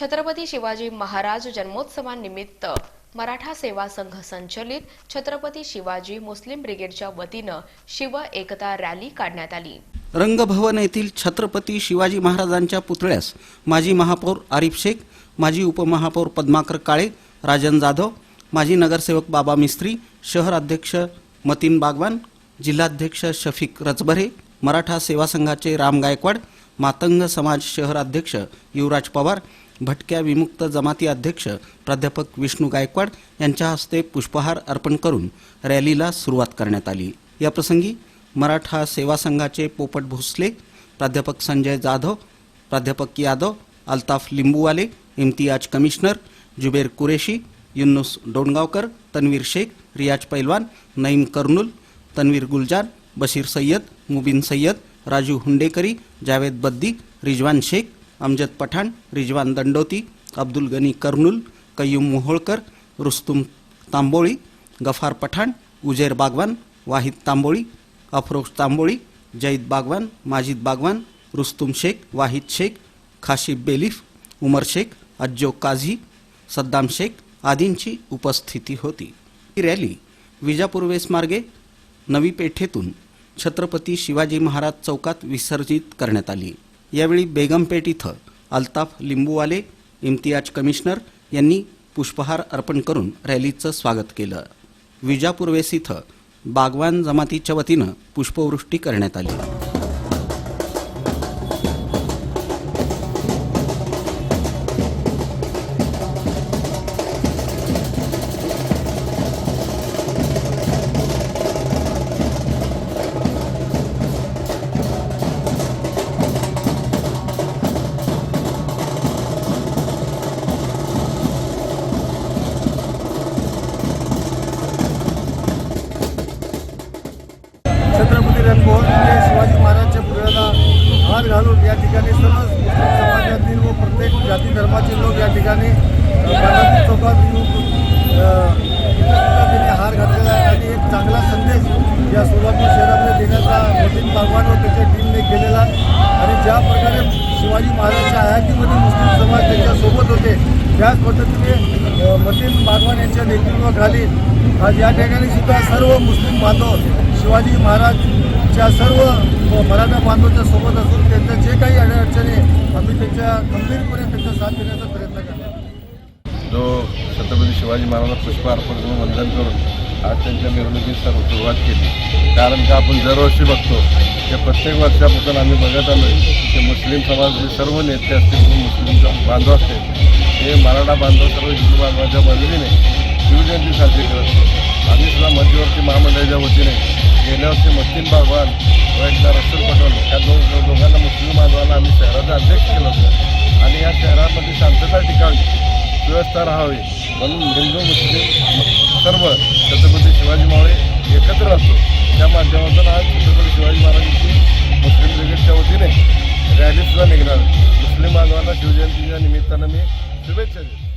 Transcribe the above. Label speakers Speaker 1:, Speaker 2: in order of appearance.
Speaker 1: छत्रपती शिवाजी महाराज जन्मोत्सवानिमित्त मराठा सेवा संघ संचलित छत्रपती शिवाजी मुस्लिम ब्रिगेडच्या वतीनं शिव एकता रॅली काढण्यात आली.
Speaker 2: रंगभवन येथील छत्रपती शिवाजी महाराजांच्या पुतळ्यास माजी महापौर आरिफ शेख माजी उपमहापौर पद्माकर काळे राजन जाधव माजी नगरसेवक बाबा मिस्त्री शहर अध्यक्ष मतीन बागवान जिल्हाध्यक्ष शफीक रचबरे मराठा सेवा संघाचे राम गायकवाड मातंग समाज शहर अध्यक्ष युवराज पवार भटक्या विमुक्त जमाती अध्यक्ष प्राध्यापक विष्णू गायकवाड यांच्या हस्ते पुष्पहार अर्पण करून रॅलीला सुरुवात करण्यात आली. याप्रसंगी मराठा सेवा संघाचे पोपट भोसले प्राध्यापक संजय जाधव प्राध्यापक यादव अल्ताफ लिंबूवाले इम्तियाज कमिशनर जुबेर कुरेशी युन्नुस डोणगावकर तन्वीर शेख रियाज पैलवान नईम कर्नुल तन्वीर गुलजार बशीर सय्यद मुबिन सय्यद राजू हुंडेकरी जावेद बद्दी रिजवान शेख अमजद पठाण रिजवान दंडोती अब्दुल गनी कर्नुल कय्यूम मोहोळकर रुस्तुम तांबोळी गफार पठाण उजेर बागवान वाहिद तांबोळी अफरोज तांबोळी जईद बागवान माजिद बागवान रुस्तुम शेख वाहिद शेख खाशिब बेलिफ उमर शेख अज्जो काझी सद्दाम शेख आदींची उपस्थिती होती. ही रॅली विजापूर वेसमार्गे नवी पेठेतून छत्रपती शिवाजी महाराज चौकात विसर्जित करण्यात आली. यावेळी बेगमपेठ इथं अल्ताफ लिंबूवाले इम्तियाज कमिशनर यांनी पुष्पहार अर्पण करून रॅलीचं स्वागत केलं. विजापूरवेस इथं बागवान जमातीच्या वतीनं पुष्पवृष्टी करण्यात आली.
Speaker 3: समाजातील व प्रत्येक जाती धर्माचे लोक या ठिकाणी चौकात येऊन हार घातलेला आहे. आणि एक चांगला संदेश या सोलापूर शहरामध्ये देण्याचा मोतीन बागवान व त्याच्या टीमने केलेला आणि ज्या प्रकारे शिवाजी महाराजच्या हयातीमध्ये मुस्लिम समाज त्यांच्यासोबत होते त्याच पद्धतीने अ, मतीन बागवान यांच्या नेतृत्वाखाली आज या ठिकाणी सुद्धा सर्व मुस्लिम बांधव शिवाजी महाराजच्या सर्व व मराठा बांधवांच्या सोबत असून त्यांच्या जे काही अडचणी आम्ही त्यांच्या गंभीरपणे त्यांचा साथ देण्याचा प्रयत्न करणार
Speaker 4: जो छत्रपती शिवाजी महाराजांना पुष्प अर्पण करून वंदन करून आज त्यांच्या मिरवणुकीस सर्व सुरुवात केली. कारण का आपण दरवर्षी बघतो की प्रत्येक वर्षापासून आम्ही बघत आलो की मुस्लिम समाजाचे सर्व नेते असतील किंवा मुस्लिम बांधव असतील हे मराठा बांधव सर्व हिंदू बांधवाच्या मदतीने शिवजयंती साजरी करत असतो आम्ही सुद्धा मध्यवर्ती महामंडळाच्या वतीने गेल्या वर्षी मस्तीन बागवान. व एकदा रसूल पटोल या दोन दोघांना मुस्लिम बांधवांना आम्ही शहराचा अध्यक्ष केलं होतं. आणि या शहरामध्ये शांतता टिकावी सुव्यवस्था राहावी. म्हणून हिंदू मुस्लिम सर्व छत्रपती शिवाजी मावळे एकत्र असतो त्या माध्यमातून आज छत्रपती शिवाजी महाराजांची मुस्लिम ब्रिगेडच्या वतीने रॅलीसुद्धा निघणार. मुस्लिम बांधवांना शिवजयंतीच्या निमित्तानं मी शुभेच्छा देतो.